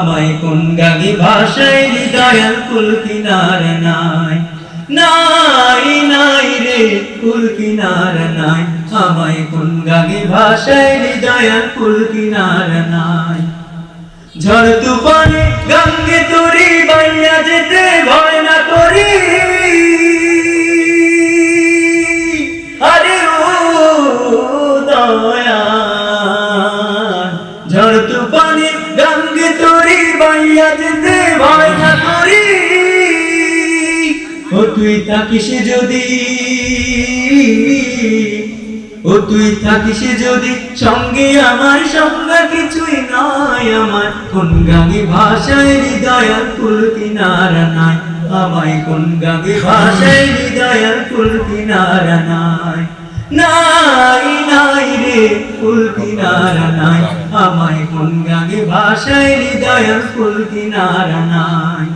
আমায় কোন গাগে ভাষায় হৃদয়ের কুল কিনার নাই? নাই নাই রে, কুল কিনার নাই। আমায় কোন গাগি ভাষায় হৃদয়ের কুল কিনার নাই? ঝড় যেতে করি। ও তুই থাকিস যদি, ও তুই থাকিস যদি, সঙ্গে আমার সঙ্গে কিছুই নাই। আমার কোন গাঙে ভাষায় হৃদয়ার ফুল কিনারা নাই। আমায় কোন গাঙে ভাষায় হৃদয়ার কিনারা নাই নাই। নাই ফুল কিনারা নাই, আমায় কোন গাঙে ভাষায় হৃদয়ার ফুল কিনারা নাই।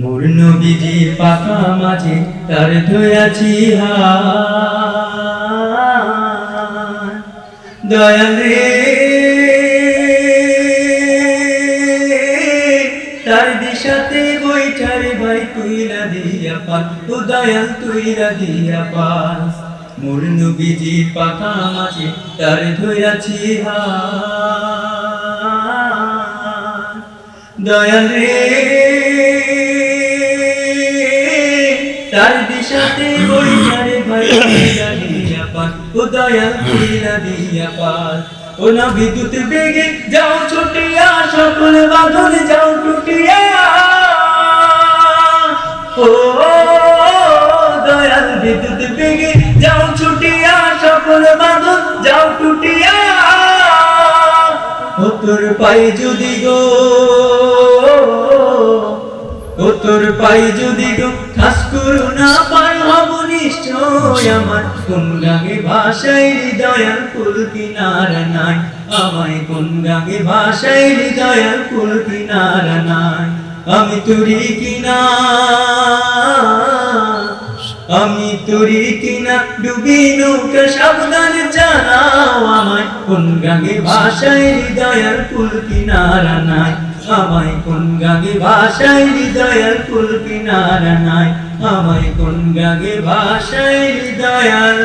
মোর নবীজির পাকা মাঝে তার ধুয়াছি হাত দয়াল তার দিশাতে বৈঠারে ভাই তুইলা দিয়া পান ও দয়াল তুইলা দিয়া পাস মোর নবীজির পাকা মাঝে তার হাত। দয়াল তার দিশাতে ও দয়াল ও না বিদ্যুৎ বেগে যাও, ছুটিয়া সকল বাঁধন যাও, টুটিয়া। ও দয়াল বিদ্যুৎ বেগে যাও ছুটিয়া, সকল বাঁধন যাও টুটিয়া। তোর পাই যদি গো ও তোর পাই যদি গো খাস করু না পাই হব নিশ্চয় আমার। কোন গাঙে ভাষায় হৃদয়ার ফুল কিনার নাই? আমায় কোন গাঙে ভাষায় হৃদয়ার ফুল কিনার নাই? আমি তুরি কিনা আমি তোরি কিনা ডুবি নৌকা সাবধান জানাও আমায়। কোন গাঙে ভাষায় হৃদয়ের ফুল কিনারা নাই। আমায় কোন গাঙে ভাষায় হৃদয়ের ফুল কিনারা নাই। আমায় কোন গাঙে ভাষায় হৃদয়ার